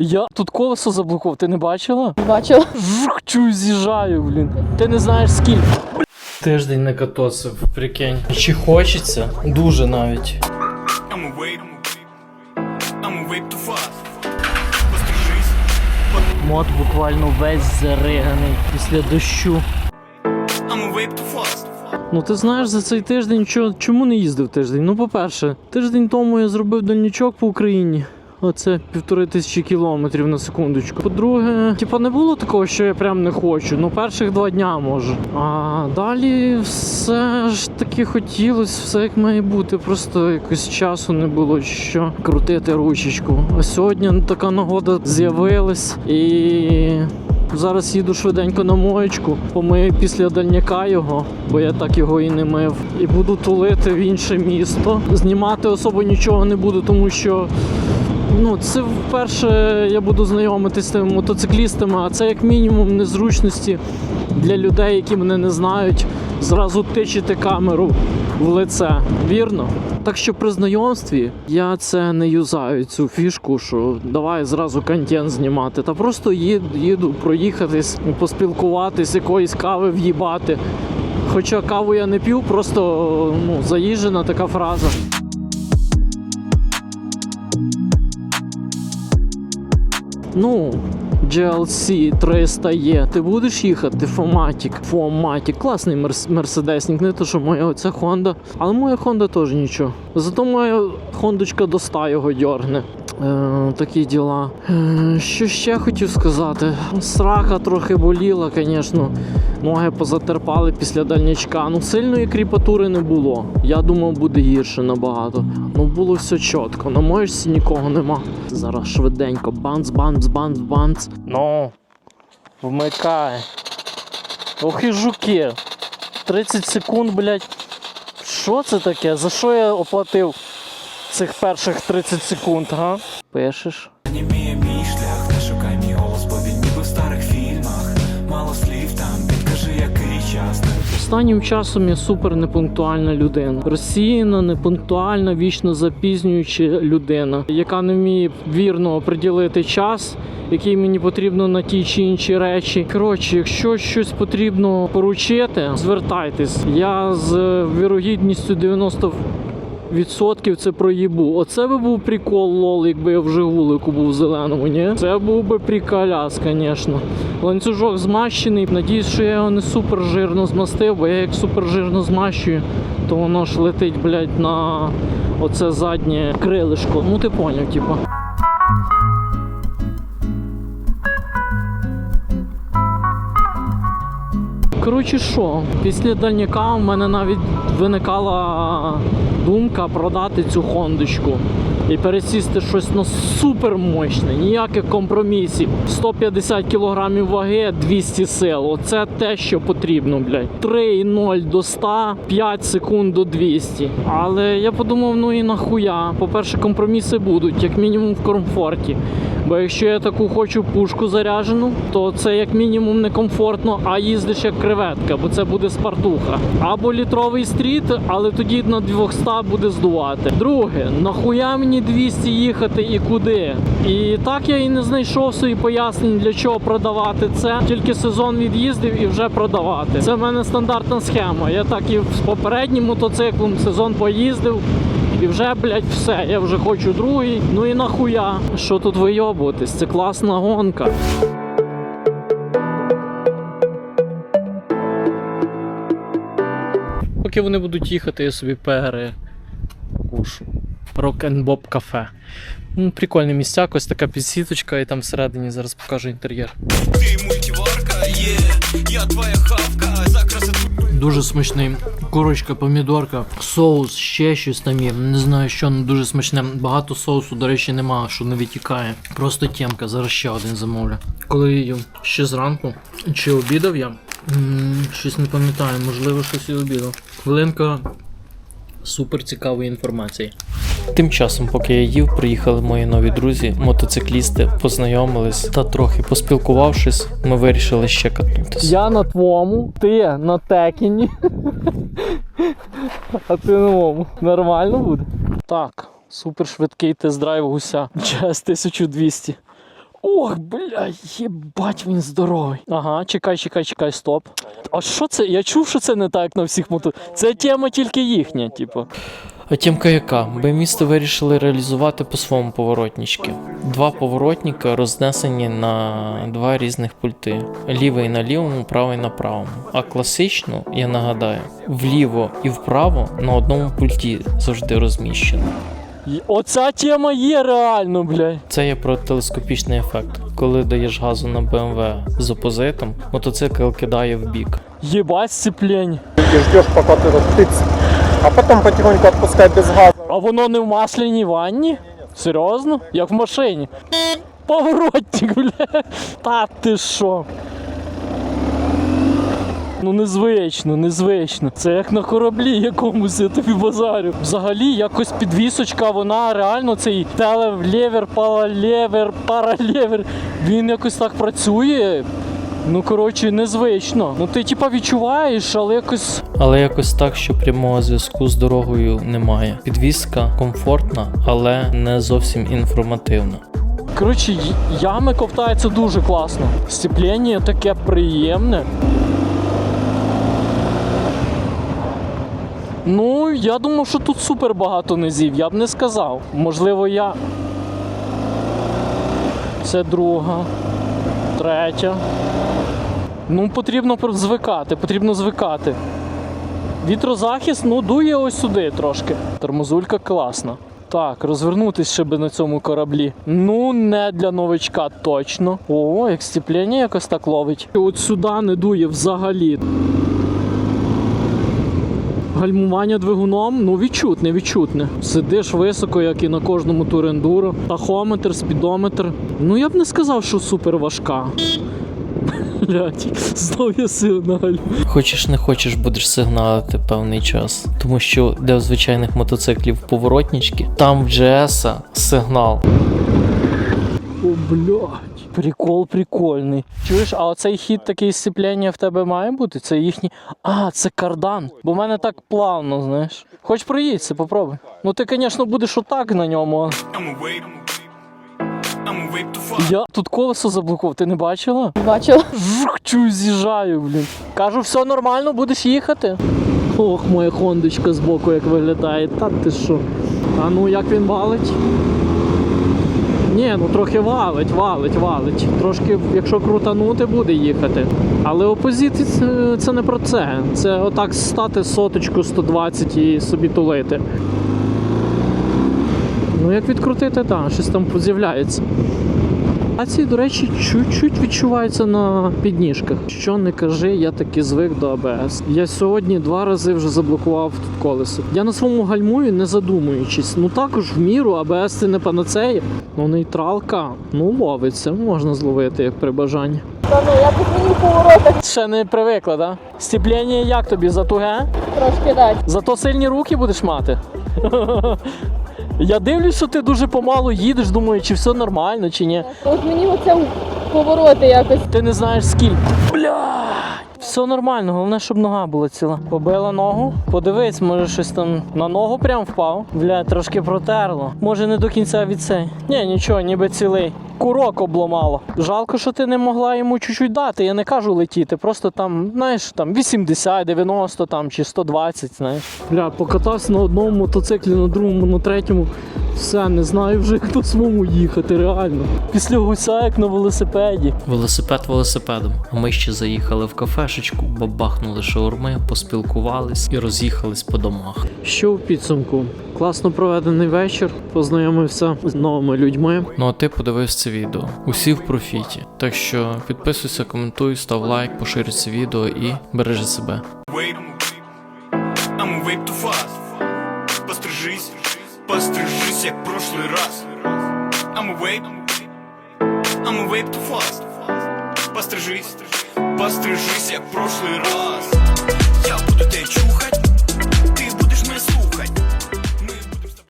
Я тут колесо заблокував, ти не бачила? Бачила. Жух, чую, з'їжджаю, блін. Ти не знаєш скільки. Тиждень не катосив, прикинь. Чи хочеться? Дуже навіть. Мод буквально весь зариганий після дощу. Ну ти знаєш за цей тиждень, що, чому не їздив тиждень? Ну, по-перше, тиждень тому я зробив дальнічок по Україні. Оце півтори тисячі кілометрів на секундочку. По-друге, типа не було такого, що я прям не хочу. Ну, перших два дня може. А далі все ж таки хотілося, все як має бути. Просто якось часу не було що крутити ручечку. А сьогодні така нагода з'явилась і. Зараз їду швиденько на моєчку, помию після дальняка його, бо я так його і не мив. І буду тулити в інше місто. Знімати особо нічого не буду, тому що ну, це вперше я буду знайомитися з тими мотоциклістами, а це як мінімум незручності для людей, які мене не знають, зразу тичити камеру в лице. Вірно? Так що при знайомстві я це не юзаю цю фішку, що давай зразу контент знімати. Та просто їду, їду проїхатись, поспілкуватись, якоїсь кави в'їбати. Хоча каву я не п'ю, просто ну, заїжджена така фраза. Ну, GLC 300 є. Ти будеш їхати? Фоматік. Фоматік. Класний мерседесник, не то, що моя оця Honda. Але моя Honda теж нічого. Зато моя Хондочка до 100 його дьоргне. Е, такі діла. Е, що ще хотів сказати? Срака трохи боліла, звісно. Ноги позатерпали після дальнячка. Ну, сильної кріпатури не було. Я думав, буде гірше набагато. Ну було все чітко. На моєчці нікого нема. Зараз швиденько. Банц, банц, банц, банц. Ну, вмикай. Ох і жуки. 30 секунд, блядь. Що це таке? За що я оплатив цих перших 30 секунд, га? Пишеш? Німіє мій шлях, не шукай мій голос, бо він ніби в старих фільмах. Мало слів там, підкажи, який час. Останнім часом я супер непунктуальна людина. Розсіяна, непунктуальна, вічно запізнююча людина, яка не вміє вірно приділити час, який мені потрібно на ті чи інші речі. Коротше, якщо щось потрібно поручити, звертайтесь. Я з вірогідністю 90 Відсотків це проїбу. Оце би був прикол, лол, якби я в Жигулику був в зеленому, ні? Це був би приколяс, звісно. Ланцюжок змащений. Надіюсь, що я його не супер жирно змастив, бо я як супер жирно змащую, то воно ж летить, блядь, на оце заднє крилишко. Ну ти поняв, типа. Коротше, що, після дальняка в мене навіть виникала думка продати цю хондочку і пересісти щось на супер мощне, ніяких компромісів. 150 кг ваги, 200 сил. Оце те, що потрібно, блядь. 3,0 до 100, 5 секунд до 200. Але я подумав, ну і нахуя. По-перше, компроміси будуть, як мінімум в комфорті. Бо якщо я таку хочу пушку заряджену, то це як мінімум некомфортно, а їздиш як креветка, бо це буде спартуха. Або літровий стріт, але тоді на 200 буде здувати. Друге, нахуя мені 200 їхати і куди? І так я і не знайшов свої пояснень, для чого продавати це. Тільки сезон від'їздив і вже продавати. Це в мене стандартна схема. Я так і з попереднім мотоциклом сезон поїздив. І вже, блядь, все, я вже хочу другий. Ну і нахуя? Що тут вийобуватись? Це класна гонка. Поки вони будуть їхати, я собі перекушу. Rock and Bob кафе. Ну, прикольне місця, ось така підсіточка, і там всередині зараз покажу інтер'єр. Ти є, я твоя хавка, за. Дуже смачний. Курочка, помідорка, соус, ще щось там є. Не знаю, що ну, дуже смачне. Багато соусу, до речі, нема, що не витікає. Просто тємка, зараз ще один замовлю. Коли я їв ще зранку, чи обідав я? М, щось не пам'ятаю, можливо, щось і обідав. Хвилинка супер цікавої інформації. Тим часом, поки я їв, приїхали мої нові друзі, мотоциклісти, познайомились та трохи поспілкувавшись, ми вирішили ще катнутися. Я на твому, ти на текіні, а ти новому. Нормально буде? Так, супер швидкий тест-драйв гуся. Час 1200. Ох, бля, єбать, він здоровий. Ага, чекай, чекай, чекай, стоп. А що це? Я чув, що це не так на всіх мото. Це тема тільки їхня, типу. А тємка яка? Б-місто вирішили реалізувати по своєму поворотнички. Два поворотника рознесені на два різних пульти: лівий на лівому, правий на правому. А класично, я нагадаю, вліво і вправо на одному пульті завжди розміщено. Оця тема є реально, блядь. Це є про телескопічний ефект. Коли даєш газу на BMW з опозитом, мотоцикл кидає в бік. Єбать сцеплень. и ждешь, пока ты распыться. А потом потихоньку отпускай без газа. А воно не в масляній ванні? Серйозно? Як в машині. Поворотник, бля. Та ти що? Ну незвично, незвично. Це як на кораблі якомусь, я тобі базарю. Взагалі, якось підвісочка, вона реально цей телевлєвер, паралєвер, паралєвер. Він якось так працює. Ну, коротше, незвично. Ну ти типа відчуваєш, але якось. Але якось так, що прямого зв'язку з дорогою немає. Підвізка комфортна, але не зовсім інформативна. Коротше, ями ковтаються дуже класно. Сцеплення таке приємне. Ну, я думав, що тут супер багато низів, я б не сказав. Можливо, я. Це друга, третя. Ну, потрібно звикати, потрібно звикати. Вітрозахист, ну, дує ось сюди трошки. Тормозулька класна. Так, розвернутись ще би на цьому кораблі. Ну, не для новичка точно. О, як степлення якось так ловить. От сюди не дує взагалі. Гальмування двигуном, ну відчутне, відчутне. Сидиш високо, як і на кожному турендуро. Тахометр, спідометр. Ну я б не сказав, що супер важка. Блять, знов я сил на гальм. Хочеш не хочеш, будеш сигналити певний час. Тому що де в звичайних мотоциклів поворотнички, там в GS сигнал. О, блядь. Прикол прикольний. Чуєш, а оцей хід такий сцепляння в тебе має бути? Це їхній. А, це кардан. Бо в мене так плавно, знаєш. Хоч проїдься, попробуй. Ну ти, звісно, будеш отак на ньому. Я тут колесо заблокував, ти не бачила? Бачила. Жух, чую, з'їжджаю, блін. Кажу, все нормально, будеш їхати. Ох, моя хондочка збоку як виглядає. Та ти що? А ну як він валить? Ні, ну трохи валить, валить, валить. Трошки, якщо крутанути, буде їхати. Але опозиція це, це не про це. Це отак стати соточку 120 і собі тулити. Ну, як відкрутити, так, щось там з'являється. А ці, до речі, чуть-чуть відчуваються на підніжках. Що не кажи, я таки звик до АБС. Я сьогодні два рази вже заблокував тут колесо. Я на своєму гальмую, не задумуючись. Ну також в міру АБС це не панацея. Ну нейтралка, ну ловиться, можна зловити як при бажанні. Та ну, я в поворотах Ще не привикла, так? Да? Стіплення як тобі? Затуге? трошки дать. Зато сильні руки будеш мати. Я дивлюсь, що ти дуже помалу їдеш, думаю, чи все нормально, чи ні. От мені оце повороти якось. Ти не знаєш скільки. Все нормально, головне, щоб нога була ціла. Побила ногу. Подивись, може щось там на ногу прям впав. Бля, трошки протерло. Може не до кінця від цей. Ні, нічого, ніби цілий. Курок обломало. Жалко, що ти не могла йому чуть-чуть дати. Я не кажу летіти, просто там, знаєш, там 80, 90 там чи 120, знаєш. Бля, покатався на одному мотоциклі, на другому, на третьому. Все, не знаю вже як до своєму їхати, реально. Після гуся, як на велосипеді. Велосипед велосипедом. А ми ще заїхали в кафешечку, бабахнули шаурми, поспілкувались і роз'їхались по домах. Що в підсумку? Класно проведений вечір, познайомився з новими людьми. Ну а ти подивився це відео. Усі в профіті. Так що підписуйся, коментуй, став лайк, поширюй це відео і бережи себе. Пострижись, пострижись, як прошлый раз. I'ma wait. I'ma wait too fast. Пострижись, пострижись, як прошлый раз. Я буду те чухать,